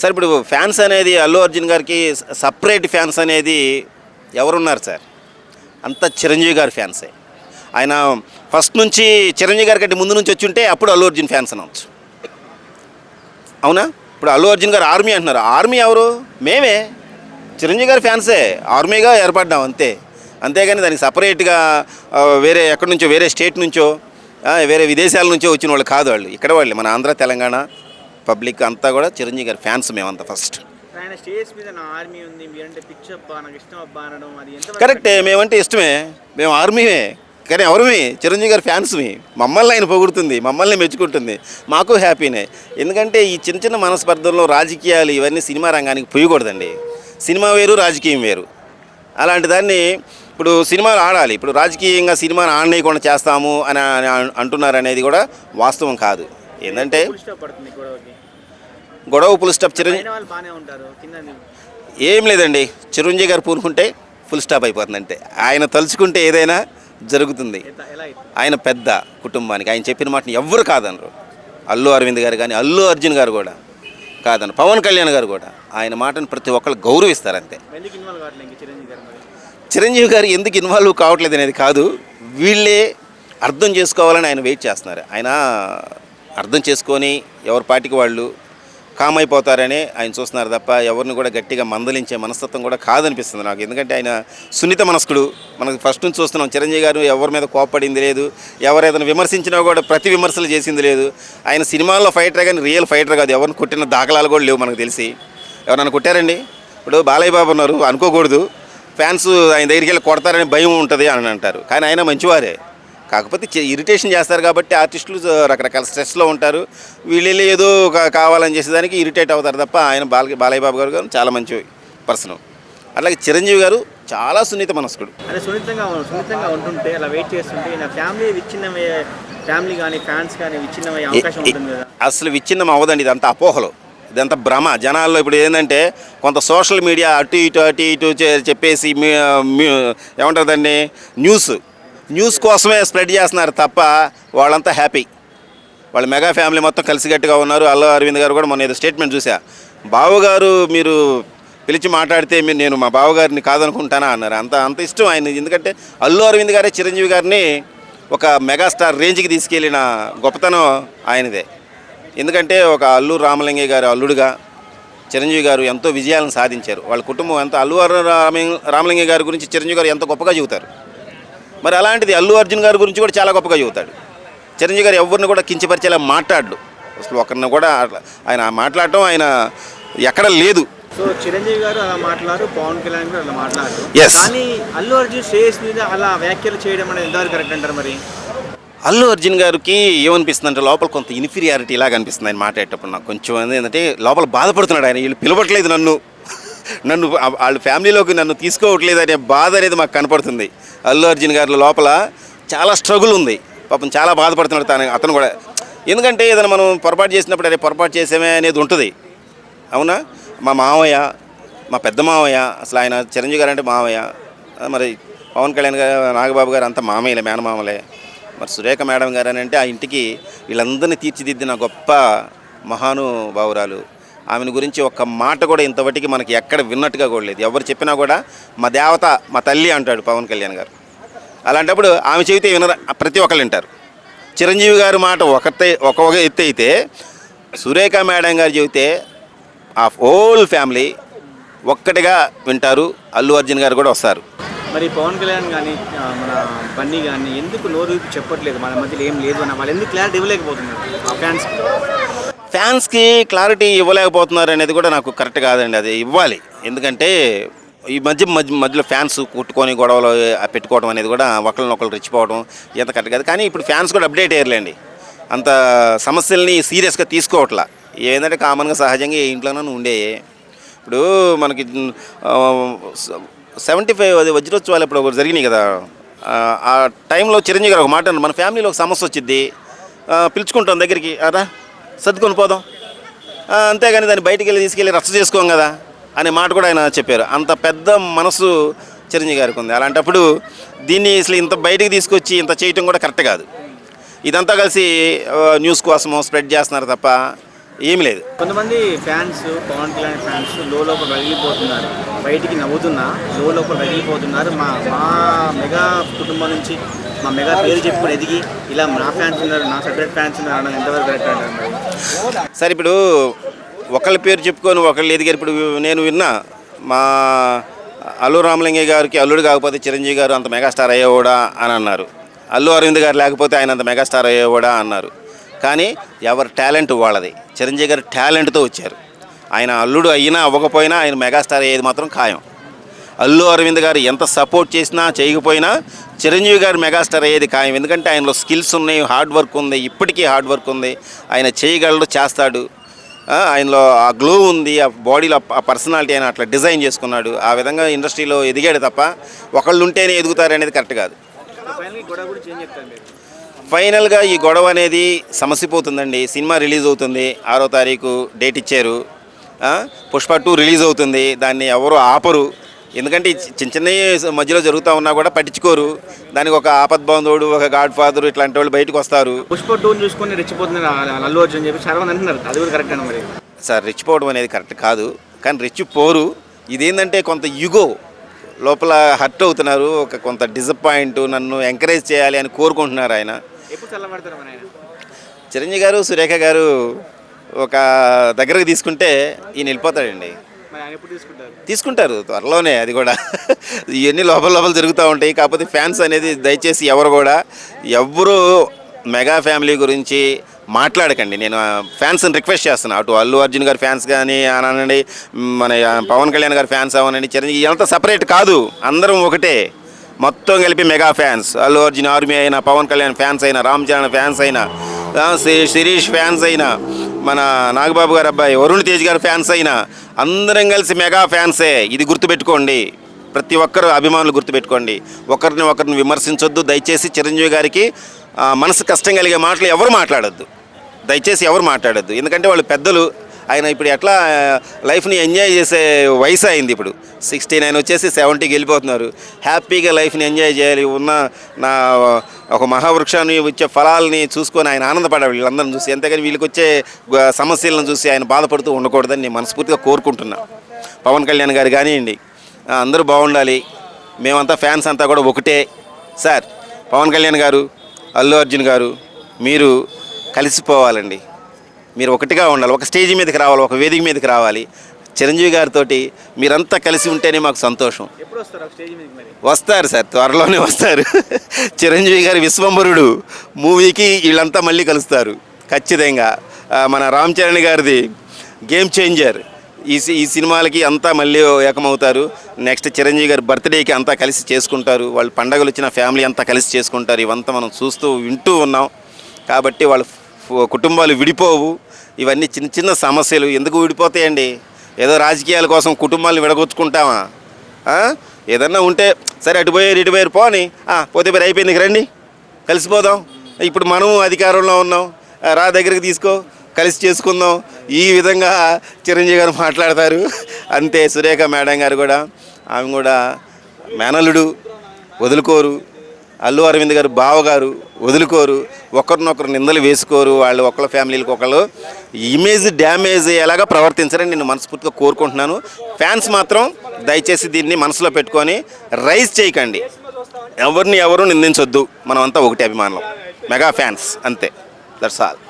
Sir ఇప్పుడు fans అనేది అల్లు అర్జున్ గారికి సపరేట్ ఫ్యాన్స్ అనేది ఎవరున్నారు సార్? అంత చిరంజీవి గారి ఫ్యాన్సే. ఆయన ఫస్ట్ నుంచి చిరంజీవి గారి కంటే ముందు నుంచి వచ్చి ఉంటే అప్పుడు అల్లు అర్జున్ ఫ్యాన్స్ అనవచ్చు అవునా? ఇప్పుడు అల్లు అర్జున్ గారు ఆర్మీ అంటున్నారు. ఆర్మీ ఎవరు? మేమే. చిరంజీవి గారి ఫ్యాన్సే. ఆర్మీగా ఏర్పడ్డాం అంతే. అంతేగాని దానికి సపరేట్గా వేరే ఎక్కడి నుంచో వేరే స్టేట్ నుంచో వేరే విదేశాల నుంచో వచ్చిన వాళ్ళు కాదు వాళ్ళు. ఇక్కడ వాళ్ళు మన ఆంధ్ర తెలంగాణ పబ్లిక్ అంతా కూడా చిరంజీవి గారి ఫ్యాన్స్ మేమంతా ఫస్ట్. ఆయన స్టేజ్ మీద నా ఆర్మీ ఉంది మీరంటే పిచ్చి అబ్బా నాకు ఇష్టం అబ్బా అనడం అది ఎంత కరెక్టే మేమంటే ఇష్టమే. మేము ఆర్మీమే. కానీ ఎవరిమి? చిరంజీవి గారి ఫ్యాన్స్మి. మమ్మల్ని ఆయన పొగుడుతుంది మమ్మల్ని మెచ్చుకుంటుంది. మాకు హ్యాపీనే. ఎందుకంటే ఈ చిన్న చిన్న మనస్పర్ధల్లో రాజకీయాలు ఇవన్నీ సినిమా రంగానికి పోయకూడదండి సినిమా వేరు రాజకీయం వేరు. అలాంటి దాన్ని ఇప్పుడు సినిమాలు ఆడాలి. ఇప్పుడు రాజకీయంగా సినిమాను ఆడనేయకుండా చేస్తాము అని అని అంటున్నారు అనేది కూడా వాస్తవం కాదు. ఏంటంటే ఫుల్ స్టాప్ పడుతుంది గొడవకి గొడవ పుల్ స్టాప్ చిరంజీవి ఏం లేదండి. చిరంజీవి గారు పూనుకుంటే ఫుల్ స్టాప్ అయిపోతుంది అంటే ఆయన తలుచుకుంటే ఏదైనా జరుగుతుంది. ఆయన పెద్ద కుటుంబానికి ఆయన చెప్పిన మాటని ఎవ్వరు కాదనరు. అల్లు అరవింద్ గారు కానీ అల్లు అర్జున్ గారు కూడా కాదను పవన్ కళ్యాణ్ గారు కూడా ఆయన మాటను ప్రతి ఒక్కరు గౌరవిస్తారు అంతే చిరంజీవి గారు మరి? చిరంజీవి గారు ఎందుకు ఇన్వాల్వ్ కావట్లేదు అనేది కాదు వీళ్ళే అర్థం చేసుకోవాలని ఆయన వెయిట్ చేస్తున్నారు. ఆయన అర్థం చేసుకొని ఎవరి పాటికి వాళ్ళు కామ్ అయిపోతారని ఆయన చూస్తున్నారు తప్ప ఎవరిని కూడా గట్టిగా మందలించే మనస్తత్వం కూడా కాదనిపిస్తుంది నాకు. ఎందుకంటే ఆయన సున్నిత మనస్కుడు. మనకు ఫస్ట్ నుంచి చూస్తున్నాం చిరంజీవి గారు ఎవరి మీద కోప్పడింది లేదు. ఎవరైనా విమర్శించినా కూడా ప్రతి విమర్శలు చేసింది లేదు. ఆయన సినిమాల్లో ఫైటర్ కానీ రియల్ ఫైటర్ కాదు. ఎవరిని కొట్టిన దాఖలాలు కూడా లేవు మనకు తెలిసి. ఎవరైనా కొట్టారండి? ఇప్పుడు బాలయ్య బాబు ఉన్నారు అనుకోకూడదు. ఫ్యాన్స్ ఆయన దగ్గరికి వెళ్ళి కొడతారని భయం ఉంటుంది అని అంటారు. కానీ ఆయన మంచివారే. కాకపోతే ఇరిటేషన్ చేస్తారు కాబట్టి ఆర్టిస్టులు రకరకాల స్ట్రెస్లో ఉంటారు. వీళ్ళు ఏదో కావాలని చేసేదానికి ఇరిటేట్ అవుతారు తప్ప ఆయన బాల బాలయ్య బాబు గారు చాలా మంచి పర్సన్ అట్లాగే చిరంజీవి గారు చాలా సున్నిత మనస్కుడు. అదే సున్నితంగా సున్నితంగా ఉంటుంటే అలా వెయిట్ చేస్తుంటే నా ఫ్యామిలీ విచ్ఛిన్నమే ఫ్యామిలీ కానీ ఫ్యాన్స్ కానీ విచ్ఛిన్నమయ్యే అవకాశం ఉంటుంది కదా. అసలు విచ్ఛిన్నం అవ్వదండి ఇదంతా అపోహలు. ఇదంతా భ్రమ. జనాల్లో ఇప్పుడు ఏంటంటే కొంత సోషల్ మీడియా అటు ఇటు అటు ఇటు చెప్పేసి ఏమంటారు దాన్ని? న్యూస్. న్యూస్ కోసమే స్ప్రెడ్ చేస్తున్నారు తప్ప వాళ్ళంతా హ్యాపీ. వాళ్ళ మెగా ఫ్యామిలీ మొత్తం కలిసికట్టుగా ఉన్నారు. అల్లు అరవింద్ గారు కూడా మొన్న ఏదో స్టేట్మెంట్ చూసా బావగారు మీరు పిలిచి మాట్లాడితే మీరు నేను మా బావగారిని కాదనుకుంటానా అన్నారు. అంత అంత ఇష్టం ఆయన ఎందుకంటే అల్లు అరవింద్ గారే చిరంజీవి గారిని ఒక మెగాస్టార్ రేంజ్కి తీసుకెళ్ళిన గొప్పతనం ఆయనదే. ఎందుకంటే ఒక అల్లు రామలింగయ్య గారు అల్లుడుగా చిరంజీవి గారు ఎంతో విజయాలను సాధించారు. వాళ్ళ కుటుంబం ఎంతో అల్లు రామలింగ రామ- రామలింగయ్య గారి గురించి చిరంజీవి గారు ఎంతో గొప్పగా చెబుతారు. మరి అలాంటిది అల్లు అర్జున్ గారి గురించి కూడా చాలా గొప్పగా చెబుతాడు. చిరంజీవి గారు ఎవరిని కూడా కించపరిచేలా మాట్లాడు అసలు ఒకరిని కూడా ఆయన మాట్లాడటం ఆయన ఎక్కడ లేదు. సో చిరంజీవి గారు అలా మాట్లాడారు పవన్ కళ్యాణ్ గారు అలా మాట్లాడారు. కానీ అల్లు అర్జున్ స్టేజ్ మీద అలా వ్యాఖ్యలు చేయడం అనేది ఎంతవరకు కరెక్ట్ అంటారు మరి? అల్లు అర్జున్ గారికి ఏమనిపిస్తుంది అంటే లోపల కొంత ఇన్ఫీరియారిటీ లాగా అనిపిస్తుంది ఆయన మాట్లాడేటప్పుడు నాకు. కొంచెం ఏంటంటే లోపల బాధపడుతున్నాడు ఆయన. వీళ్ళు పిలవట్లేదు నన్ను. నన్ను వాళ్ళ ఫ్యామిలీలోకి నన్ను తీసుకోవట్లేదు అనే బాధ అనేది మాకు కనపడుతుంది. అల్లు అర్జున్ గారి లోపల చాలా స్ట్రగుల్ ఉంది. పాపం చాలా బాధపడుతున్నాడు తను అతను కూడా. ఎందుకంటే ఏదైనా మనం పొరపాటు చేసినప్పుడు అరే పొరపాటు చేసామే అనేది ఉంటుంది. అవునా? మా మామయ్య మా పెద్ద మావయ్య అసలు ఆయన చిరంజీవి గారు అంటే మావయ్య. మరి పవన్ కళ్యాణ్ గారు నాగబాబు గారు అంతా మామయ్యలే మేనమామలే. మరి సురేఖ మేడం గారు అని అంటే ఆ ఇంటికి వీళ్ళందరినీ తీర్చిదిద్దిన గొప్ప మహానుభావురాలు ఆమెను గురించి ఒక్క మాట కూడా ఇంతవటికి మనకి ఎక్కడ విన్నట్టుగా కూడా లేదు. ఎవరు చెప్పినా కూడా మా దేవత మా తల్లి అంటాడు పవన్ కళ్యాణ్ గారు. అలాంటప్పుడు ఆమె చెబితే వినరు ప్రతి ఒక్కరు వింటారు. చిరంజీవి గారి మాట ఒకటే ఒక ఒక ఎత్తు అయితే సురేఖ మేడం గారు చెబితే ఆ హోల్ ఫ్యామిలీ ఒక్కటిగా వింటారు అల్లు అర్జున్ గారు కూడా వస్తారు. మరి పవన్ కళ్యాణ్ కానీ మన బన్నీ కానీ ఎందుకు నోరు చెప్పట్లేదు? మన మధ్యలో ఏం లేదు అని వాళ్ళు ఎందుకు క్లారిటీ ఇవ్వలేకపోతున్నారు ఆ ఫ్యాన్స్ ఫ్యాన్స్కి క్లారిటీ ఇవ్వలేకపోతున్నారు అనేది కూడా నాకు కరెక్ట్ కాదండి. అది ఇవ్వాలి. ఎందుకంటే ఈ మధ్య మధ్య మధ్యలో ఫ్యాన్స్ కుట్టుకొని గొడవలు పెట్టుకోవడం అనేది కూడా ఒకరినొకరు రెచ్చిపోవడం ఎంత కరెక్ట్ కాదు. కానీ ఇప్పుడు ఫ్యాన్స్ కూడా అప్డేట్ అయ్యారులేండి. అంత సమస్యల్ని సీరియస్గా తీసుకోవట్లా. ఏంటంటే కామన్గా సహజంగా ఏ ఇంట్లోనూ ఉండే. ఇప్పుడు మనకి సెవెంటీ ఫైవ్ అది వజ్రోత్సవాలు ఇప్పుడు ఒకటి జరిగినాయి కదా. ఆ, టైంలో చిరంజీవి గారు ఒక మాట మన ఫ్యామిలీలో ఒక సమస్య వచ్చింది పిలుచుకుంటాం దగ్గరికి. అరా? సర్దుకొని పోదాం. అంతేగాని దాన్ని బయటికి వెళ్ళి తీసుకెళ్ళి రచ్చ చేసుకోం కదా అనే మాట కూడా ఆయన చెప్పారు. అంత పెద్ద మనసు చిరంజీవి గారికి ఉంది. అలాంటప్పుడు దీన్ని అసలు ఇంత బయటికి తీసుకొచ్చి ఇంత చేయటం కూడా కరెక్ట్ కాదు. ఇదంతా కలిసి న్యూస్ కోసము స్ప్రెడ్ చేస్తున్నారు తప్ప ఏమి లేదు. కొంతమంది ఫ్యాన్స్ పవన్ కళ్యాణ్ ఫ్యాన్స్ లోపల రగిలిపోతున్నారు. బయటికి నవ్వుతున్నా లోపల రగిలిపోతున్నారు. మా మా మెగా కుటుంబం నుంచి మా మెగా పేరు చెప్పుకొని ఎదిగి ఇలా నా ఫ్యాన్స్ ఉన్నారు నా సపరేట్ ఫ్యాన్స్ ఉన్నారు అనడం ఎంతవరకు కరెక్ట్ అంటారు సరే ఇప్పుడు ఒకళ్ళ పేరు చెప్పుకొని ఒకళ్ళు ఎదిగారు. ఇప్పుడు నేను విన్నా మా అల్లు రామలింగయ్య గారికి అల్లుడు కాకపోతే చిరంజీవి గారు అంత మెగాస్టార్ అయ్యేవాడా అని అన్నారు. అల్లు అరవింద్ గారు లేకపోతే ఆయన అంత మెగాస్టార్ అయ్యేవాడా అన్నారు. కానీ ఎవరి టాలెంట్ వాళ్ళది. చిరంజీవి గారు టాలెంట్తో వచ్చారు. ఆయన అల్లుడు అయినా అవ్వకపోయినా ఆయన మెగాస్టార్ అయ్యేది మాత్రం ఖాయం. అల్లు అరవింద్ గారు ఎంత సపోర్ట్ చేసినా చేయకపోయినా చిరంజీవి గారు మెగాస్టార్ అయ్యేది ఖాయం. ఎందుకంటే ఆయనలో స్కిల్స్ ఉన్నాయి హార్డ్ వర్క్ ఉంది ఇప్పటికీ హార్డ్ వర్క్ ఉంది. ఆయన చేయగలడు చేస్తాడు. ఆయనలో ఆ గ్లో ఉంది ఆ బాడీలో ఆ పర్సనాలిటీ ఆయన అట్లా డిజైన్ చేసుకున్నాడు. ఆ విధంగా ఇండస్ట్రీలో ఎదిగాడు తప్ప ఒకళ్ళు ఉంటేనే ఎదుగుతారు అనేది కరెక్ట్ కాదు. ఫైనల్గా ఈ గొడవ అనేది సమసిపోతుందండి. సినిమా రిలీజ్ అవుతుంది. ఆరో తారీఖు డేట్ ఇచ్చారు. పుష్ప టూ రిలీజ్ అవుతుంది. దాన్ని ఎవరు ఆపరు. ఎందుకంటే చిన్న చిన్న మధ్యలో జరుగుతూ ఉన్నా కూడా పట్టించుకోరు. దానికి ఒక ఆపద్బాంధవుడు ఒక గాడ్ ఫాదర్ ఇట్లాంటి వాళ్ళు బయటకు వస్తారు. పుష్ప టూని చూసుకొని రెచ్చిపోతున్నారు ఆ అల్లు అర్జున్ చెప్పి చాలా మంది అంటున్నారు. అది కూడా కరెక్ట్ మరి. సార్ రెచ్చిపోవడం అనేది కరెక్ట్ కాదు. కానీ రెచ్చిపోరు. ఇదేంటంటే కొంత యుగో. లోపల హర్ట్ అవుతున్నారు. ఒక కొంత డిసప్పాయింట్ నన్ను ఎంకరేజ్ చేయాలి అని కోరుకుంటున్నారు ఆయన? చిరంజీవి గారు సురేఖ గారు ఒక దగ్గరకు తీసుకుంటే ఈయన వెళ్ళిపోతాడండి. తీసుకుంటారు? తీసుకుంటారు త్వరలోనే అది కూడా. ఇవన్నీ లోపల లోపల జరుగుతూ ఉంటాయి. కాకపోతే ఫ్యాన్స్ అనేది దయచేసి ఎవరు కూడా ఎవ్వరూ మెగా ఫ్యామిలీ గురించి మాట్లాడకండి. నేను ఫ్యాన్స్ని రిక్వెస్ట్ చేస్తున్నా. అటు అల్లు అర్జున్ గారి ఫ్యాన్స్ కానీ అనండి మన పవన్ కళ్యాణ్ గారి ఫ్యాన్స్ అవనండి చిరంజీవి ఇదంతా సపరేట్ కాదు. అందరం ఒకటే. మొత్తం కలిపి mega fans. Allu Arjun army అయినా పవన్ కళ్యాణ్ ఫ్యాన్స్ అయినా రామ్ చరణ్ ఫ్యాన్స్ అయినా శిరీష్ ఫ్యాన్స్ అయినా మన నాగబాబు గారు అబ్బాయి వరుణ్ తేజ్ గారు ఫ్యాన్స్ అయినా అందరం కలిసి మెగా ఫ్యాన్సే ఇది గుర్తుపెట్టుకోండి. ప్రతి ఒక్కరు అభిమానులు గుర్తుపెట్టుకోండి. ఒకరిని ఒకరిని విమర్శించొద్దు. దయచేసి చిరంజీవి గారికి మనసు కష్టం కలిగే మాటలు ఎవరు మాట్లాడొద్దు. దయచేసి ఎవరు మాట్లాడొద్దు. ఎందుకంటే వాళ్ళు పెద్దలు. ఆయన ఇప్పుడు ఎట్లా లైఫ్ని ఎంజాయ్ చేసే వయసు అయింది ఇప్పుడు. సిక్స్టీ నైన్ వచ్చేసి సెవెంటీకి వెళ్ళిపోతున్నారు. హ్యాపీగా లైఫ్ని ఎంజాయ్ చేయాలి. ఉన్న నా ఒక మహావృక్షాన్ని వచ్చే ఫలాల్ని చూసుకొని ఆయన ఆనందపడాలి. వీళ్ళందరిని చూసి అంతేగాని వీళ్ళకి వచ్చే సమస్యలను చూసి ఆయన బాధపడుతూ ఉండకూడదని నేను మనస్ఫూర్తిగా కోరుకుంటున్నా. పవన్ కళ్యాణ్ గారు కానివ్వండి అందరూ బాగుండాలి. మేమంతా ఫ్యాన్స్ అంతా కూడా ఒకటే. సార్ పవన్ కళ్యాణ్ గారు అల్లు అర్జున్ గారు మీరు కలిసిపోవాలండి. మీరు ఒకటిగా ఉండాలి. ఒక స్టేజ్ మీదకి రావాలి ఒక వేదిక మీదకి రావాలి. చిరంజీవి గారితో మీరంతా కలిసి ఉంటేనే మాకు సంతోషం. వస్తారు సార్ త్వరలోనే వస్తారు. చిరంజీవి గారి విశ్వంభరుడు మూవీకి వీళ్ళంతా మళ్ళీ కలుస్తారు. ఖచ్చితంగా. మన రామ్ చరణ్ గారిది గేమ్ చేంజర్ ఈ ఈ సినిమాలకి అంతా మళ్ళీ ఏకమవుతారు. నెక్స్ట్ చిరంజీవి గారి బర్త్డేకి అంతా కలిసి చేసుకుంటారు. వాళ్ళు పండగలు వచ్చిన ఫ్యామిలీ అంతా కలిసి చేసుకుంటారు. ఇవంతా మనం చూస్తూ వింటూ ఉన్నాం. కాబట్టి వాళ్ళ కుటుంబాలు విడిపోవు. ఇవన్నీ చిన్న చిన్న సమస్యలు. ఎందుకు విడిపోతాయండి? ఏదో రాజకీయాల కోసం కుటుంబాలను విడగొచ్చుకుంటామా? ఏదన్నా ఉంటే సరే అటు పోయారు ఇటు పోయారు పోని. పోతే పేరు అయిపోయింది రండి. కలిసిపోదాం. ఇప్పుడు మనం అధికారంలో ఉన్నాం. రా దగ్గరికి తీసుకో. కలిసి చేసుకుందాం. ఈ విధంగా చిరంజీవి గారు మాట్లాడతారు. అంతే సురేఖ మేడం గారు కూడా. ఆమె కూడా మేనల్లుడు వదులుకోరు. అల్లు అరవింద్ గారు బావగారు వదులుకోరు. ఒకరినొకరు నిందలు వేసుకోరు. వాళ్ళు ఒకళ్ళ ఫ్యామిలీలకు ఒకళ్ళు ఇమేజ్ డ్యామేజ్ అయ్యేలాగా ప్రవర్తించారని నేను మనస్ఫూర్తిగా కోరుకుంటున్నాను. ఫ్యాన్స్ మాత్రం దయచేసి దీన్ని మనసులో పెట్టుకొని రైజ్ చేయకండి. ఎవరిని ఎవరు నిందించొద్దు. మనమంతా ఒకటి అభిమానులు మెగా ఫ్యాన్స్. అంతే. That's all